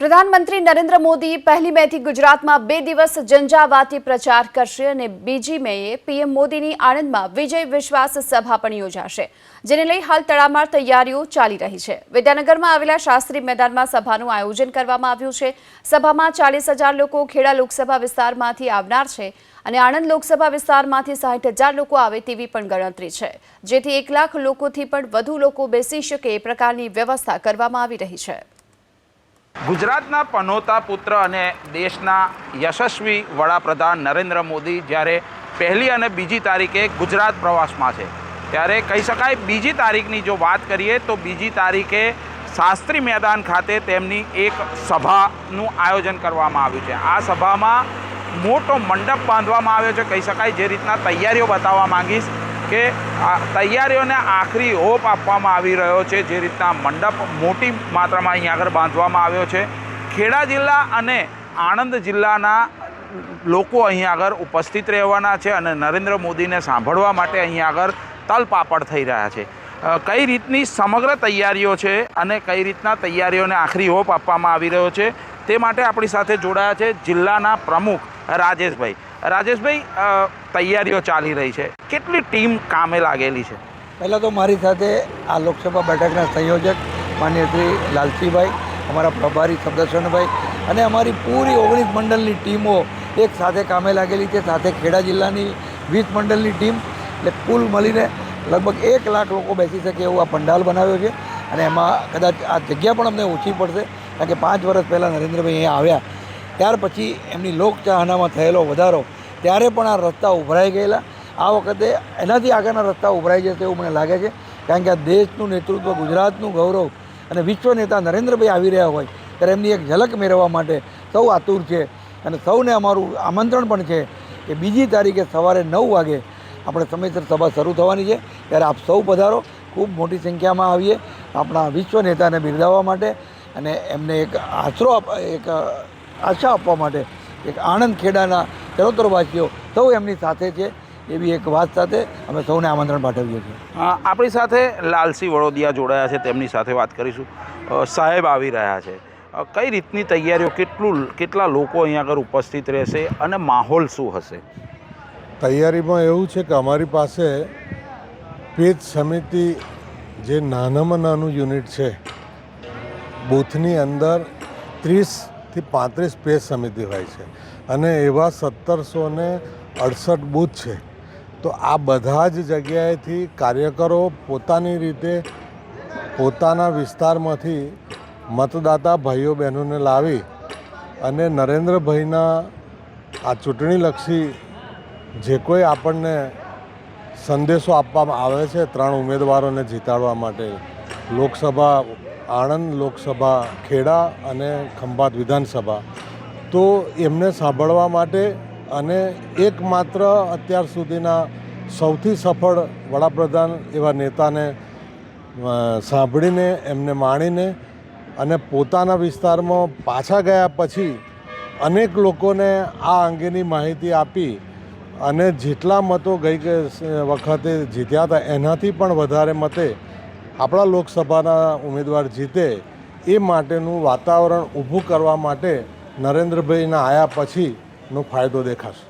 પ્રધાનમંત્રી નરેન્દ્ર મોદી પહેલી મેથી ગુજરાતમાં બે દિવસ ઝંઝાવાતી પ્રચાર કરશે અને બીજી મેએ પીએમ મોદીની આણંદમાં વિજય વિશ્વાસ સભા પણ યોજાશે, જેને લઈ હાલ તડામાર તૈયારીઓ ચાલી રહી છે. વિદ્યાનગરમાં આવેલા શાસ્ત્રી મેદાનમાં સભાનું આયોજન કરવામાં આવ્યું છે. સભામાં ચાલીસ લોકો ખેડા લોકસભા વિસ્તારમાંથી આવનાર છે અને આણંદ લોકસભા વિસ્તારમાંથી હજાર લોકો આવે તેવી પણ ગણતરી છે. જેથી એક લાખ લોકોથી પણ વધુ લોકો બેસી શકે એ પ્રકારની વ્યવસ્થા કરવામાં આવી રહી છે. ગુજરાતના પનોતા પુત્ર અને દેશના યશસ્વી વડાપ્રધાન નરેન્દ્ર મોદી જ્યારે પહેલી અને બીજી તારીખે ગુજરાત પ્રવાસમાં છે, ત્યારે કહી શકાય બીજી તારીખની જો વાત કરીએ તો બીજી તારીખે શાસ્ત્રી મેદાન ખાતે તેમની એક સભાનું આયોજન કરવામાં આવ્યું છે. આ સભામાં મોટો મંડપ બાંધવામાં આવ્યો છે, કહી શકાય જે રીતના તૈયારીઓ બતાવવા માંગીશ. કે તૈયારીઓને આખરી હોપ આપવામાં આવી રહ્યો છે જે રીતના મંડપ મોટી માત્રામાં અહીં આગળ બાંધવામાં આવ્યો છે. ખેડા જિલ્લા અને આણંદ જિલ્લાના લોકો અહીં આગળ ઉપસ્થિત રહેવાના છે અને નરેન્દ્ર મોદીને સાંભળવા માટે અહીં આગળ તલપાપડ થઈ રહ્યા છે. કઈ રીતની સમગ્ર તૈયારીઓ છે અને કઈ રીતના તૈયારીઓને આખરી હોપ આપવામાં આવી રહ્યો છે તે માટે આપણી સાથે જોડાયા છે જિલ્લાના પ્રમુખ રાજેશભાઈ. રાજેશભાઈ તૈયારીઓ ચાલી રહી છે. કેટલી ટીમ કામે લાગેલી છે? પહેલાં તો મારી સાથે આ લોકસભા બેઠકના સંયોજક માન્ય શ્રી લાલસીભાઈ અમારા પ્રભારી સબદર્શનભાઈ અને અમારી પૂરી ઓગણીસ મંડળની ટીમો એક સાથે કામે લાગેલી છે. સાથે ખેડા જિલ્લાની વીસ મંડળની ટીમ, એટલે કુલ મળીને લગભગ એક લાખ લોકો બેસી શકે એવું આ પંડાલ બનાવ્યો છે. અને એમાં કદાચ આ જગ્યા પણ અમને ઓછી પડશે, કારણ કે પાંચ વર્ષ પહેલાં નરેન્દ્રભાઈ અહીંયા આવ્યા ત્યાર પછી એમની લોકચાહનામાં થયેલો વધારો, ત્યારે પણ આ રસ્તા ઉભરાઈ ગયેલા. આ વખતે એનાથી આગળના રસ્તા ઉભરાઈ જશે એવું મને લાગે છે, કારણ કે આ દેશનું નેતૃત્વ, ગુજરાતનું ગૌરવ અને વિશ્વ નેતા નરેન્દ્રભાઈ આવી રહ્યા હોય, ત્યારે એમની એક ઝલક મેળવવા માટે સૌ આતુર છે અને સૌને અમારું આમંત્રણ પણ છે કે બીજી તારીખે સવારે નવ વાગે આપણે સમયસર સભા શરૂ થવાની છે. ત્યારે આપ સૌ પધારો, ખૂબ મોટી સંખ્યામાં આવીએ, આપણા વિશ્વ નેતાને બિરદાવવા માટે અને એમને એક આશરો એક આશા આપવા માટે એક આણંદ ખેડાના ચરોતરવાસીઓ સૌ એમની સાથે છે એવી એક વાત સાથે અમે સૌને આમંત્રણ પાઠવીએ છીએ. આપણી સાથે લાલસી વડોદિયા જોડાયા છે તેમની સાથે વાત કરીશું. સાહેબ આવી રહ્યા છે. કઈ રીતની તૈયારીઓ કેટલું કેટલા લોકો અહીંયા આગળ ઉપસ્થિત રહેશે અને માહોલ શું હશે? તૈયારીમાં એવું છે કે અમારી પાસે પેજ સમિતિ જે નાનામાં નાનું યુનિટ છે બૂથની અંદર ત્રીસથી પાંત્રીસ પેજ સમિતિ હોય છે. અને એવા સત્તરસો ને અડસઠ બૂથ છે. તો આ બધા જ જગ્યાએથી કાર્યકરો પોતાની રીતે પોતાના વિસ્તારમાંથી મતદાતા ભાઈઓ બહેનોને લાવી અને નરેન્દ્રભાઈના આ ચૂંટણીલક્ષી જે કોઈ આપણને સંદેશો આપવામાં આવે છે ત્રણ ઉમેદવારોને જીતાડવા માટે લોકસભા આણંદ લોકસભા ખેડા અને ખંભાત વિધાનસભા. તો એમને સાંભળવા માટે અને એકમાત્ર અત્યાર સુધીના સૌથી સફળ વડાપ્રધાન એવા નેતાને સાંભળીને, એમને માણીને અને પોતાના વિસ્તારમાં પાછા ગયા પછી અનેક લોકોને આ અંગેની માહિતી આપી અને જેટલા મતો ગઈ વખતે જીત્યા હતા એનાથી પણ વધારે મતે આપણા લોકસભાના ઉમેદવાર જીતે એ માટેનું વાતાવરણ ઊભું કરવા માટે નરેન્દ્રભાઈના આયા પછીનો ફાયદો દેખાશે.